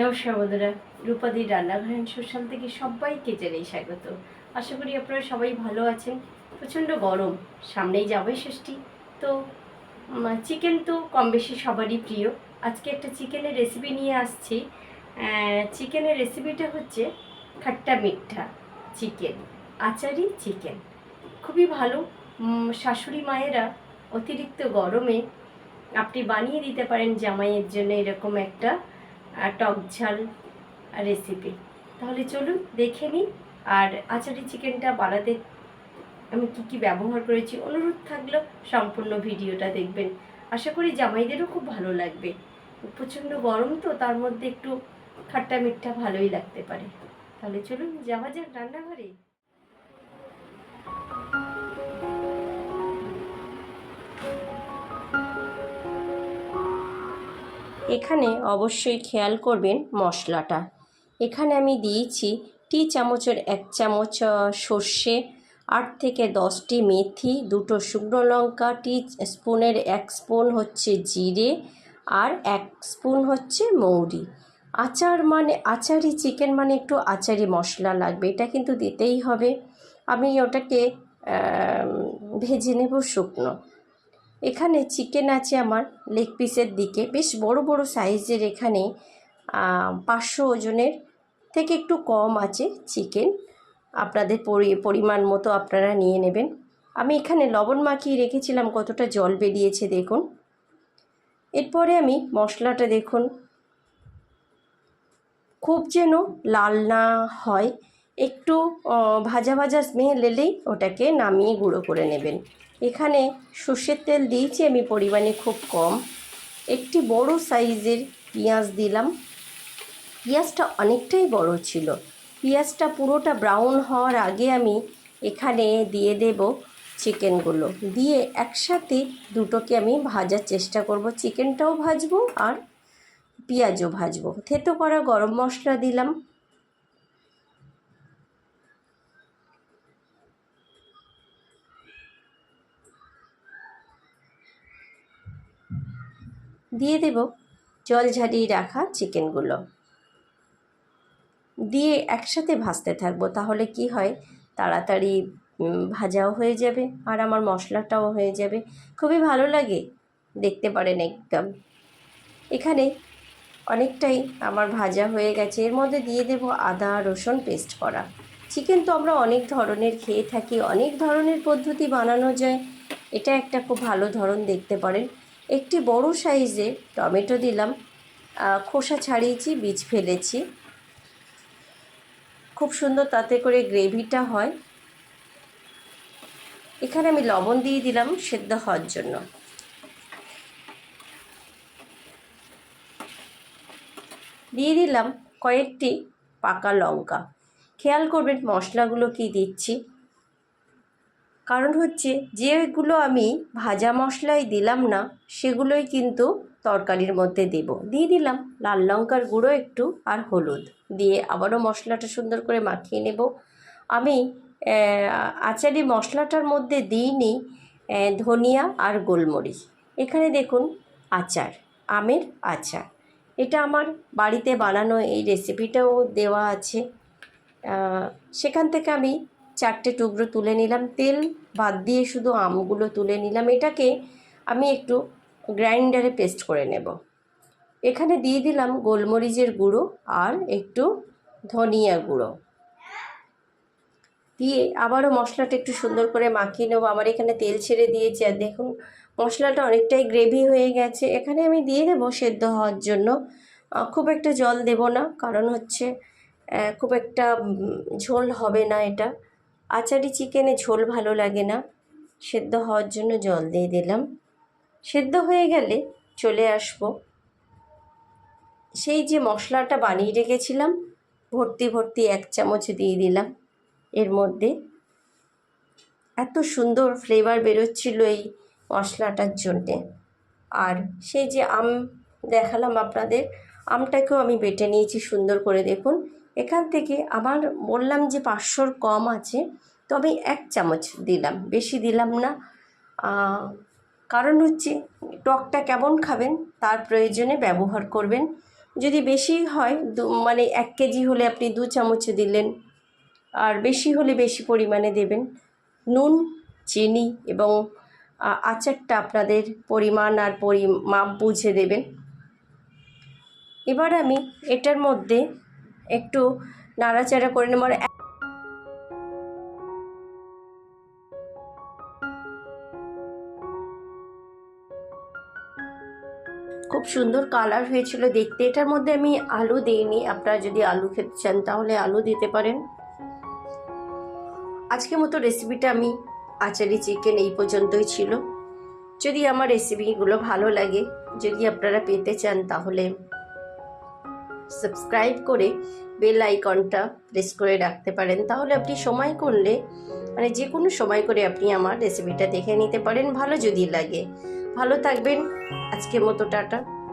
নমস্কার বন্ধুরা। রূপাদির রান্নাঘর সোশ্যাল থেকে সবাইকে জানাই স্বাগত। আশা করি আপনারা সবাই ভালো আছেন। প্রচণ্ড গরম, সামনেই যাবে ষষ্ঠী। তো চিকেন তো কম বেশি সবারই প্রিয়। আজকে একটা চিকেনের রেসিপি নিয়ে আসছি। চিকেনের রেসিপিটা হচ্ছে খাট্টা মিঠা চিকেন আচারি চিকেন খুবই ভালো। শাশুড়ি মায়েরা অতিরিক্ত গরমে আপনি বানিয়ে দিতে পারেন জামাইয়ের জন্য এরকম একটা টক ঝাল রেসিপি তাহলে চলুন দেখে নিই, আর আচারি চিকেনটা বানাতে আমি কি কি ব্যবহার করেছি, অনুরোধ থাকল সম্পূর্ণ ভিডিওটা দেখবেন। আশা করি জামাইদেরও খুব ভালো লাগবে। প্রচণ্ড গরম তো, তার মধ্যে একটু খাট্টা মিঠা ভালোই লাগতে পারে। তাহলে চলুন যাওয়া যাক রান্নাঘরে। এখানে অবশ্যই খেয়াল করবেন মশলাটা। এখানে আমি দিয়েছি টি চামচের এক চামচ সর্ষে, আট থেকে দশটি মেথি, দুটো শুকনো লঙ্কা, টি স্পুনের এক স্পুন হচ্ছে জিরে আর এক স্পুন হচ্ছে মৌরি। আচার মানে আচারি চিকেন মানে একটু আচারি মশলা লাগবে, এটা কিন্তু দিতেই হবে। আমি ওটাকে ভেজে নেব শুকনো। এখানে চিকেন আছে আমার লেগ পিসের দিকে। বেশ বড় বড় সাইজের এখানে পাঁচশো ওজনের থেকে একটু কম আছে চিকেন আপনাদের পরি- পরিমাণ মতো আপনারা নিয়ে নেবেন। আমি এখানে লবণ মাখিয়ে রেখেছিলাম, কতটা জল বেরিয়েছে দেখুন। এরপরে আমি মশলাটা দেখুন। খুব যেন লাল না হয় একটু ভাজা ভাজা স্মেল এলেই ওটাকে নামিয়ে গুঁড়ো করে নেবেন। এখানে সর্ষের তেল দিয়েছি আমি পরিমাণে খুব কম। একটি বড় সাইজের পেঁয়াজ দিলাম। পেঁয়াজটা অনেকটাই বড় ছিল। পেঁয়াজটা পুরোটা ব্রাউন হওয়ার আগে আমি এখানে দিয়ে দেব চিকেনগুলো। দিয়ে একসাথে দুটোকে আমি ভাজার চেষ্টা করব। চিকেনটাও ভাজবো আর পেঁয়াজও ভাজবো। থেতো করা গরম মশলা দিলাম। দিয়ে দেব জল ঝারিয়ে রাখা চিকেনগুলো। দিয়ে একসাথে ভাজতে থাকব, তাহলে কি হয়? তাড়াতাড়ি ভাজাও হয়ে যাবে আর আমার মশলাটাও হয়ে যাবে। খুবই ভালো লাগে দেখতে পারেন একদম। এখানে অনেকটাই আমার ভাজা হয়ে গেছে। এর মধ্যে দিয়ে দেব আদা, রসুন পেস্ট করা। চিকেন তো আমরা অনেক ধরনের খেয়ে থাকি, অনেক ধরনের পদ্ধতি বানানো যায়। এটা একটা খুব ভালো ধরন দেখতে পারেন। একটি বড় সাইজে টমেটো দিলাম। খোসা ছাড়িয়েছি, বীজ ফেলেছি। খুব সুন্দর তাতে করে গ্রেভিটা হয়। এখানে আমি লবণ দিয়ে দিলাম সেদ্ধ হওয়ার জন্য। দিয়ে দিলাম কয়েকটি পাকা লঙ্কা। খেয়াল করবেন মশলাগুলো কি দিচ্ছি। কারণ হচ্ছে যেগুলো আমি ভাজা মশলাই দিলাম না, সেগুলোই কিন্তু তরকারির মধ্যে দেব। দিয়ে দিলাম লাল লঙ্কার গুঁড়ো একটু আর হলুদ। দিয়ে আবারও মশলাটা সুন্দর করে মাখিয়ে নেব। আমি আচারি মশলাটার মধ্যে দিইনি ধনিয়া আর গোলমরিচ। এখানে দেখুন, আচার, আমের আচার। এটা আমার বাড়িতে বানানো এই রেসিপিটাও দেওয়া আছে। সেখান থেকে আমি চারটে টুকরো তুলে নিলাম, তেল বাদ দিয়ে শুধু আমগুলো তুলে নিলাম। এটাকে আমি একটু গ্রাইন্ডারে পেস্ট করে নেব। এখানে দিয়ে দিলাম গোলমরিচের গুঁড়ো আর একটু ধনিয়া গুঁড়ো। দিয়ে আবারও মশলাটা একটু সুন্দর করে মাখিয়ে নেব। আমার এখানে তেল ছেড়ে দিয়েছি আর দেখুন, মশলাটা অনেকটাই গ্রেভি হয়ে গেছে। এখানে আমি দিয়ে দেবো সেদ্ধ হওয়ার জন্য। খুব একটা জল দেব না, কারণ হচ্ছে খুব একটা ঝোল হবে না এটা। আচারি চিকেনে ঝোল ভালো লাগে না। সেদ্ধ হওয়ার জন্য জল দিয়ে দিলাম। সেদ্ধ হয়ে গেলে চলে আসব। সেই যে মশলাটা বানিয়ে রেখেছিলাম, ভর্তি ভর্তি এক চামচ দিয়ে দিলাম। এর মধ্যে এত সুন্দর ফ্লেভার বেরোচ্ছিল এই মশলাটার জন্যে। আর সেই যে আম দেখালাম আপনাদের, আমটাকেও আমি বেটে নিয়েছি সুন্দর করে দেখুন। এখান থেকে আমার বললাম যে পাঁচশোর কম আছে তো আমি এক চামচ দিলাম, বেশি দিলাম না। কারণ হচ্ছে টকটা কেমন খাবেন, তার প্রয়োজনে ব্যবহার করবেন। যদি বেশি হয়, দু মানে এক কেজি হলে আপনি দু চামচ দিলেন, আর বেশি হলে বেশি পরিমাণে দেবেন। নুন, চিনি এবং আচারটা আপনাদের পরিমাণ আর পরিমাপ বুঝে দেবেন। এবার আমি এটার মধ্যে একটু নাড়াচাড়া করে নেব। খুব সুন্দর কালার হয়েছিল দেখতে। এটার মধ্যে আমি আলু দিইনি। আপনারা যদি আলু খেতে চান, তাহলে আলু দিতে পারেন। আজকের মতো রেসিপিটা আমি আচারি চিকেন এই পর্যন্তই ছিল। যদি আমার রেসিপিগুলো ভালো লাগে, যদি আপনারা পেতে চান, তাহলে সাবস্ক্রাইব করে বেল আইকনটা প্রেস করে রাখতে পারেন। তাহলে আপনি সময় করলে মানে যে কোনো সময় করে আপনি আমার রেসিপিটা দেখে নিতে পারেন। ভালো যদি লাগে। ভালো থাকবেন। আজকের মতো টাটা।